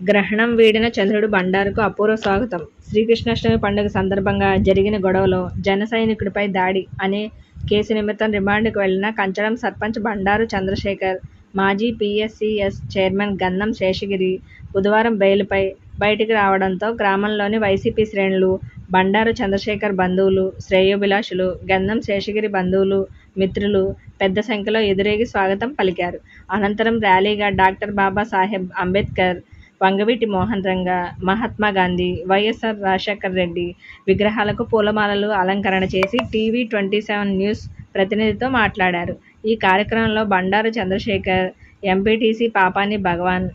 గ్రహణం వీడిన చంద్రుడు బండారుకు అపూర్వ స్వాగతం. శ్రీకృష్ణాష్టమి పండుగ సందర్భంగా జరిగిన గొడవలో జన సైనికుడిపై దాడి అనే కేసు నిమిత్తం రిమాండ్కు వెళ్ళిన కంచడం సర్పంచ్ బండారు చంద్రశేఖర్ మాజీ పీఎస్సీఎస్ చైర్మన్ గన్నం శేషగిరి బుధవారం బెయిల్పై బయటికి రావడంతో గ్రామంలోని వైసీపీ శ్రేణులు బండారు చంద్రశేఖర్ బంధువులు శ్రేయోభిలాషులు గంధం శేషగిరి బంధువులు మిత్రులు పెద్ద సంఖ్యలో ఎదురేగి స్వాగతం పలికారు. అనంతరం ర్యాలీగా డాక్టర్ బాబాసాహెబ్ అంబేద్కర్ వంగవీటి మోహన్ రంగ మహాత్మా గాంధీ వైఎస్ఆర్ రాజశేఖర్ రెడ్డి విగ్రహాలకు పూలమాలలు అలంకరణ చేసి టీవీ ట్వంటీ సెవెన్ న్యూస్ ప్రతినిధితో మాట్లాడారు. ఈ కార్యక్రమంలో బండారు చంద్రశేఖర్ ఎంపీటీసీ పాపాని భగవాన్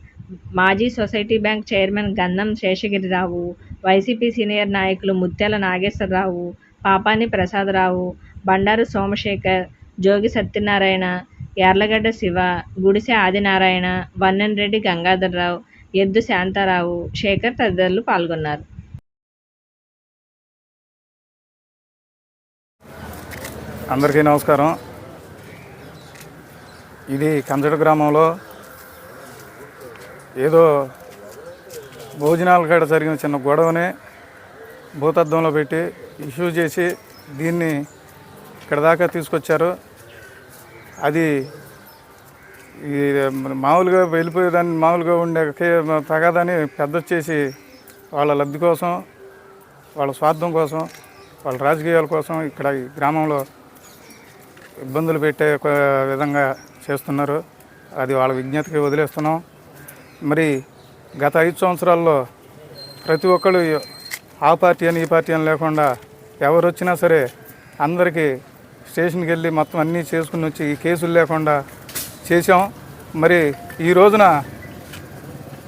మాజీ సొసైటీ బ్యాంక్ చైర్మన్ గంధం శేషగిరిరావు వైసీపీ సీనియర్ నాయకులు ముత్యాల నాగేశ్వరరావు పాపాని ప్రసాదరావు బండారు సోమశేఖర్ జోగి సత్యనారాయణ యార్లగడ్డ శివ గుడిసె ఆదినారాయణ వన్నెన్ రెడ్డి గంగాధర్రావు ఎద్దు శాంతారావు శేఖర్ తదితరులు పాల్గొన్నారు. అందరికీ నమస్కారం. ఇది కంచడ గ్రామంలో ఏదో భోజనాల కాడ జరిగిన చిన్న గొడవని భూతద్దంలో పెట్టి ఇష్యూ చేసి దీన్ని ఇక్కడ దాకా తీసుకొచ్చారు. అది ఈ మామూలుగా వెళ్ళిపోయేదాన్ని మామూలుగా ఉండే కే- పెద్ద వచ్చేసి వాళ్ళ లబ్ధి కోసం వాళ్ళ స్వార్థం కోసం వాళ్ళ రాజకీయాల కోసం ఇక్కడ ఈ గ్రామంలో ఇబ్బందులు పెట్టే ఒక విధంగా చేస్తున్నారు. అది వాళ్ళ విజ్ఞతకి వదిలేస్తున్నాం. మరి గత ఐదు సంవత్సరాల్లో ప్రతి ఒక్కళ్ళు ఆ పార్టీ అని ఈ పార్టీ అని లేకుండా ఎవరు వచ్చినా సరే అందరికీ స్టేషన్కి వెళ్ళి మొత్తం అన్నీ చేసుకుని వచ్చి ఈ కేసులు లేకుండా చేసాం మరి ఈ రోజున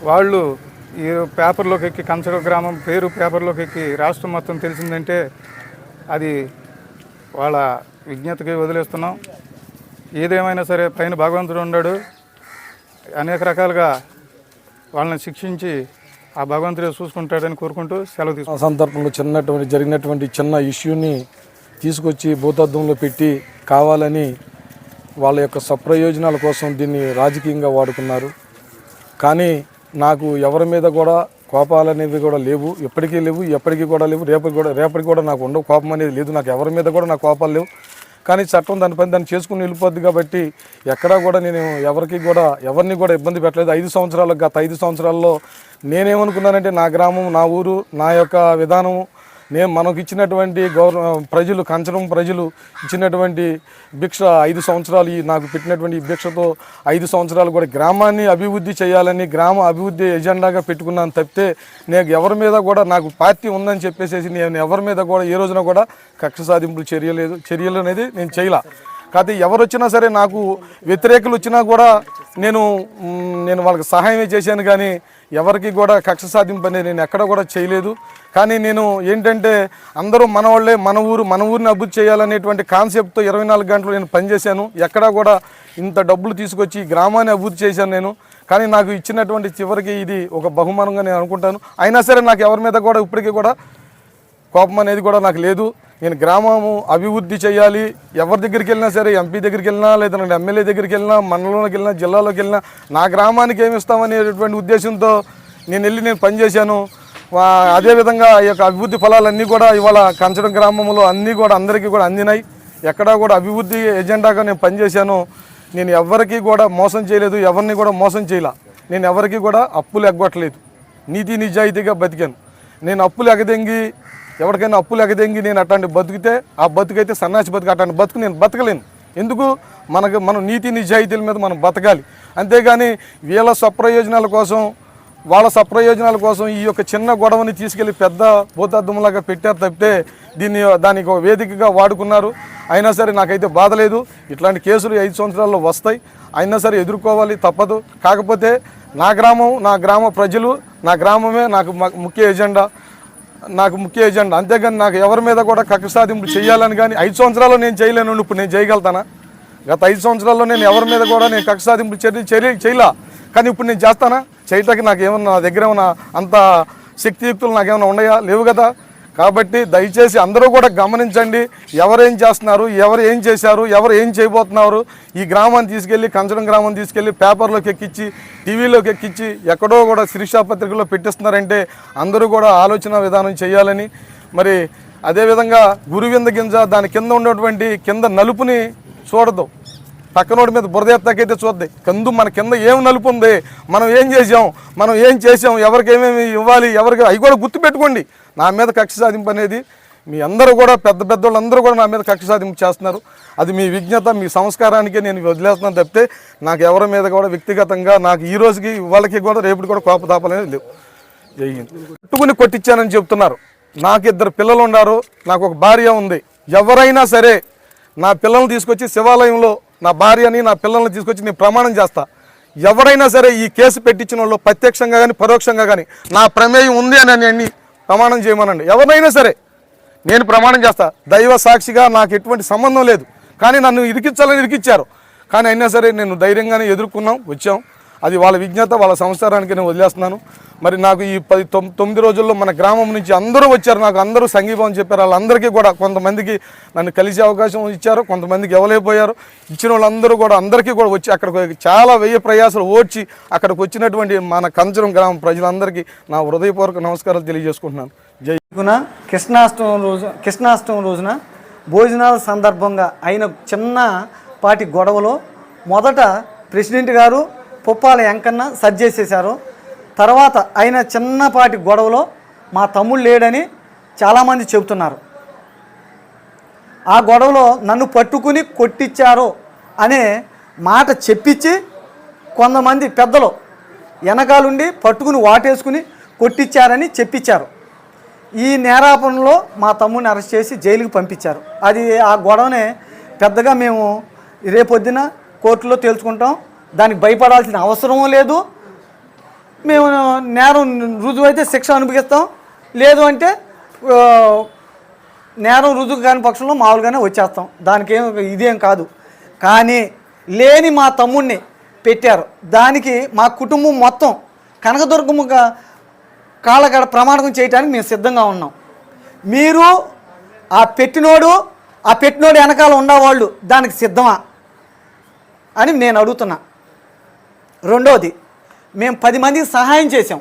వాళ్ళు ఈ పేపర్లోకి ఎక్కి కంచర గ్రామం పేరు పేపర్లోకి ఎక్కి రాష్ట్రం మొత్తం తెలిసిందంటే అది వాళ్ళ విజ్ఞతకి వదిలేస్తున్నాం. ఏదేమైనా సరే పైన భగవంతుడు ఉన్నాడు. అనేక రకాలుగా వాళ్ళని శిక్షించి ఆ భగవంతుడే చూసుకుంటాడని కోరుకుంటూ సెలవు తీసుకు సందర్భంలో చిన్నటువంటి జరిగినటువంటి చిన్న ఇష్యూని తీసుకొచ్చి భూతద్దంలో పెట్టి కావాలని వాళ్ళ యొక్క సప్రయోజనాల కోసం దీన్ని రాజకీయంగా వాడుకున్నారు. కానీ నాకు ఎవరి మీద కూడా కోపాలు అనేవి కూడా లేవు. ఎప్పటికీ లేవు ఎప్పటికీ కూడా లేవు. రేపటికి కూడా రేపటికి కూడా నాకు ఉండవు. కోపం అనేది లేదు. నాకు ఎవరి మీద కూడా నాకు కోపాలు లేవు. కానీ చట్టం దాని పని దాన్ని చేసుకుని వెళ్ళిపోద్ది కాబట్టి ఎక్కడా కూడా నేను ఎవరికి కూడా ఎవరిని కూడా ఇబ్బంది పెట్టలేదు. ఐదు సంవత్సరాలు గత ఐదు సంవత్సరాల్లో నేనేమనుకున్నానంటే నా గ్రామం నా ఊరు నా యొక్క విధానం నేను మనకు ఇచ్చినటువంటి గౌరవ ప్రజలు కంచడం ప్రజలు ఇచ్చినటువంటి భిక్ష ఐదు సంవత్సరాలు ఈ నాకు పెట్టినటువంటి ఈ భిక్షతో ఐదు సంవత్సరాలు కూడా గ్రామాన్ని అభివృద్ధి చేయాలని గ్రామ అభివృద్ధి ఎజెండాగా పెట్టుకున్నాను తప్పితే నేను ఎవరి మీద కూడా నాకు పార్టీ ఉందని చెప్పేసి నేను ఎవరి మీద కూడా ఏ రోజున కూడా కక్ష సాధింపులు చర్యలేదు చర్యలు అనేది నేను చేయలే. కాకపోతే ఎవరు వచ్చినా సరే నాకు వ్యతిరేకులు వచ్చినా కూడా నేను నేను వాళ్ళకి సహాయమే చేశాను కానీ ఎవరికి కూడా కక్ష సాధింపు అనేది నేను ఎక్కడ కూడా చేయలేదు. కానీ నేను ఏంటంటే అందరూ మన వాళ్ళే మన ఊరు మన ఊరిని అభివృద్ధి చేయాలనేటువంటి కాన్సెప్ట్తో ఇరవై నాలుగు గంటలు నేను పనిచేశాను. ఎక్కడా కూడా ఇంత డబ్బులు తీసుకొచ్చి గ్రామాన్ని అభివృద్ధి చేశాను నేను. కానీ నాకు ఇచ్చినటువంటి చివరికి ఇది ఒక బహుమానంగా నేను అనుకుంటాను. అయినా సరే నాకు ఎవరి మీద కూడా ఇప్పటికీ కూడా కోపం అనేది కూడా నాకు లేదు. నేను గ్రామము అభివృద్ధి చేయాలి. ఎవరి దగ్గరికి వెళ్ళినా సరే ఎంపీ దగ్గరికి వెళ్ళినా లేదంటే ఎమ్మెల్యే దగ్గరికి వెళ్ళినా మండలంలోకి వెళ్ళినా జిల్లాలోకి వెళ్ళినా నా గ్రామానికి ఏమి ఇస్తామనేటటువంటి ఉద్దేశంతో నేను వెళ్ళి నేను పనిచేశాను అదేవిధంగా ఈ యొక్క అభివృద్ధి ఫలాలన్నీ కూడా ఇవాళ కంచడం గ్రామంలో అన్నీ కూడా అందరికీ కూడా అందినాయి. ఎక్కడా కూడా అభివృద్ధి ఎజెండాగా నేను పనిచేశాను నేను ఎవరికీ కూడా మోసం చేయలేదు ఎవరిని కూడా మోసం చేయలే. నేను ఎవరికీ కూడా అప్పులు ఎగ్గొట్టలేదు. నీతి నిజాయితీగా బతికాను. నేను అప్పులు ఎగదెంగి ఎవరికైనా అప్పులు ఎగదెంగి నేను అట్లాంటి బతికితే ఆ బతుకైతే సన్నాసి బతుకు అట్లాంటి బతుకు నేను బతకలేను. ఎందుకు? మనకు మనం నీతి నిజాయితీల మీద మనం బతకాలి. అంతేగాని వీళ్ళ స్వప్రయోజనాల కోసం వాళ్ళ సప్రయోజనాల కోసం ఈ యొక్క చిన్న గొడవని తీసుకెళ్ళి పెద్ద భూతార్థంలాగా పెట్టారు తప్పితే దీన్ని దానికి ఒక వేదికగా వాడుకున్నారు. అయినా సరే నాకైతే బాధ లేదు. ఇట్లాంటి కేసులు ఐదు సంవత్సరాల్లో వస్తాయి. అయినా సరే ఎదుర్కోవాలి తప్పదు. కాకపోతే నా గ్రామం నా గ్రామ ప్రజలు నా గ్రామమే నాకు ముఖ్య ఎజెండా. నాకు ముఖ్య ఎజెండా అంతేగాని నాకు ఎవరి మీద కూడా కక్ష సాధింపు చేయాలని కానీ ఐదు సంవత్సరాల్లో నేను చేయలేను. ఇప్పుడు నేను చేయగలుగుతానా? గత ఐదు సంవత్సరాల్లో నేను ఎవరి మీద కూడా నేను కక్ష సాధింపు చర్య చర్య చేయలా. కానీ ఇప్పుడు నేను చేస్తానా? చేయటానికి నాకు ఏమన్నా నా దగ్గర ఏమన్నా అంత శక్తియుక్తులు నాకేమన్నా ఉన్నాయా? లేవు కదా? కాబట్టి దయచేసి అందరూ కూడా గమనించండి. ఎవరేం చేస్తున్నారు ఎవరు ఏం చేశారు ఎవరు ఏం చేయబోతున్నారు ఈ గ్రామాన్ని తీసుకెళ్ళి కంచడం గ్రామం తీసుకెళ్ళి పేపర్లోకి ఎక్కించి టీవీలోకి ఎక్కించి ఎక్కడో కూడా శిరీషా పత్రికలో పెట్టిస్తున్నారంటే అందరూ కూడా ఆలోచన విధానం చేయాలని. మరి అదేవిధంగా గురువింద గింజ దాని కింద ఉన్నటువంటి కింద నలుపుని చూడదు. పక్కనోడి మీద బురదెత్తాకైతే చూద్ది. కందు మన కింద ఏం నలుపు ఉంది? మనం ఏం చేసాం మనం ఏం చేసాం ఎవరికి ఏమేమి ఇవ్వాలి? ఎవరికి? అవి కూడా గుర్తుపెట్టుకోండి. నా మీద కక్ష సాధింపు అనేది మీ అందరూ కూడా పెద్ద పెద్ద వాళ్ళందరూ కూడా నా మీద కక్ష సాధింపు చేస్తున్నారు. అది మీ విజ్ఞత మీ సంస్కారానికే నేను వదిలేస్తున్నాను తప్పితే నాకు ఎవరి మీద కూడా వ్యక్తిగతంగా నాకు ఈ రోజుకి వాళ్ళకి కూడా రేపు కూడా కోపతాపాలనేది లేవు. జై కొట్టించానని చెప్తున్నారు. నాకు ఇద్దరు పిల్లలు ఉన్నారు. నాకు ఒక భార్య ఉంది. ఎవరైనా సరే నా పిల్లల్ని తీసుకొచ్చి శివాలయంలో నా భార్యని నా పిల్లల్ని తీసుకొచ్చి నేను ప్రమాణం చేస్తా. ఎవరైనా సరే ఈ కేసు పెట్టించిన వాళ్ళు ప్రత్యక్షంగా కానీ పరోక్షంగా కానీ నా ప్రమేయం ఉంది అని అని ప్రమాణం చేయమనండి. ఎవరినైనా సరే నేను ప్రమాణం చేస్తా. దైవ సాక్షిగా నాకు ఎటువంటి సంబంధం లేదు. కానీ నన్ను ఇరికించాలని ఇరికిచ్చారు. కానీ అయినా సరే నేను ధైర్యంగానే ఎదుర్కొన్నాం వచ్చాం. అది వాళ్ళ విజ్ఞత వాళ్ళ సంస్కారానికి నేను వదిలేస్తున్నాను. మరి నాకు ఈ పది తొమ్మిది రోజుల్లో మన గ్రామం నుంచి అందరూ వచ్చారు. నాకు అందరూ సంఘీభావం చెప్పారు. వాళ్ళందరికీ కూడా కొంతమందికి నన్ను కలిసే అవకాశం ఇచ్చారు. కొంతమందికి ఇవ్వలేకపోయారు. ఇచ్చిన వాళ్ళందరూ కూడా అందరికీ కూడా వచ్చి అక్కడికి చాలా వెయ్యి ప్రయాసాలు ఓడ్చి అక్కడికి వచ్చినటువంటి మన కంచరం గ్రామం ప్రజలందరికీ నా హృదయపూర్వక నమస్కారాలు తెలియజేసుకుంటున్నాను. జై రోజున కృష్ణాష్టమి రోజు కృష్ణాష్టమి రోజున భోజనాల సందర్భంగా అయిన చిన్నపాటి గొడవలో మొదట ప్రెసిడెంట్ గారు పుప్పాల వెంకన్న సర్జ్ చేసేశారు. తర్వాత అయిన చిన్నపాటి గొడవలో మా తమ్ముడు లేడని చాలామంది చెబుతున్నారు. ఆ గొడవలో నన్ను పట్టుకుని కొట్టించారు అనే మాట చెప్పించి కొంతమంది పెద్దలు వెనకాలుండి పట్టుకుని వాటేసుకుని కొట్టించారని చెప్పించారు. ఈ నేరాపణలో మా తమ్ముడిని అరెస్ట్ చేసి జైలుకి పంపించారు. అది ఆ గొడవనే పెద్దగా మేము రేపొద్దున కోర్టులో తేల్చుకుంటాం. దానికి భయపడాల్సిన అవసరమూ లేదు. మేము నేరం రుజువైతే శిక్ష అనుభవిస్తాం. లేదు అంటే నేరం రుజువు కాని పక్షంలో మామూలుగానే వచ్చేస్తాం. దానికి ఏం ఇదేం కాదు. కానీ లేని మా తమ్ముడిని పెట్టారు. దానికి మా కుటుంబం మొత్తం కనకదుర్గముగా కాళ్ళగడ ప్రమాణం చేయడానికి మేము సిద్ధంగా ఉన్నాం. మీరు ఆ పెట్టినోడు ఆ పెట్టినోడు వెనకాల ఉన్నవాళ్ళు దానికి సిద్ధమా అని నేను అడుగుతున్నా. రెండోది మేము పది మందికి సహాయం చేసాం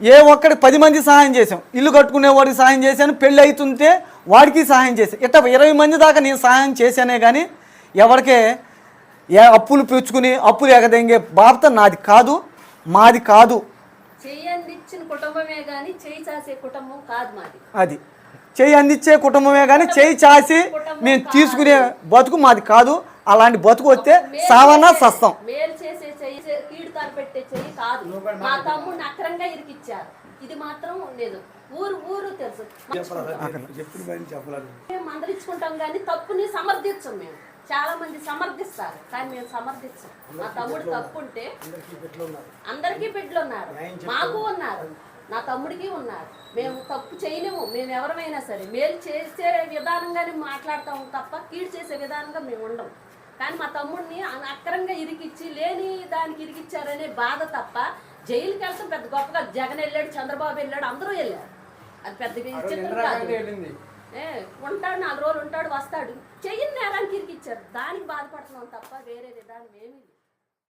ఏ ఒక్కడి పది మంది సహాయం చేసాం ఇల్లు కట్టుకునే వాడికి సహాయం చేశాను పెళ్ళి అవుతుంటే వాడికి సహాయం చేశాను. ఇట్లా ఇరవై మంది దాకా నేను సహాయం చేశానే కానీ ఎవరికే ఏ అప్పులు పుచ్చుకుని అప్పులు ఎగదెంగే బాధ్యత నాది కాదు మాది కాదు. అది. చేయి అందించే కుటుంబమే కానీ చేయి చాసి మేము తీసుకునే బతుకు మాది కాదు. అలాంటి బతుకు వస్తే సావన్నా సస్తాం. మేలు చేసే చెయ్యి చే- కీడు తలపెట్టే చెయ్యి కాదు. మా తమ్ముడిని అక్రంగా ఇరికిచ్చారు. ఇది మాత్రం లేదు. ఊరు ఊరు తెలుసు. మేము మందలించుకుంటాం కానీ తప్పుని సమర్థించం మేము. చాలా మంది సమర్థిస్తారు. కానీ మేము సమర్థించం. మా తమ్ముడు తప్పు ఉంటే అందరికీ బిడ్డలు ఉన్నారు. మాకు ఉన్నారు. నా తమ్ముడికి ఉన్నారు. మేము తప్పు చేయలేము. మేము ఎవరమైనా సరే మేలు చేసే విధానంగానే మాట్లాడతాం తప్ప కీడు చేసే విధానంగా మేము ఉండం కానీ మా తమ్ముడిని అక్రంగా ఇరికిచ్చి లేని దానికి ఇరికిచ్చారనే బాధ తప్ప జైలుకి వెళ్తాం. పెద్ద గొప్పగా జగన్ వెళ్ళాడు చంద్రబాబు వెళ్ళాడు అందరూ వెళ్ళారు. అది పెద్ద ఉంటాడు నాలుగు రోజులు ఉంటాడు వస్తాడు. చెయ్యని నేరానికి ఇరికిచ్చారు. దానికి బాధపడుతున్నాం తప్ప వేరే విధానం ఏమీ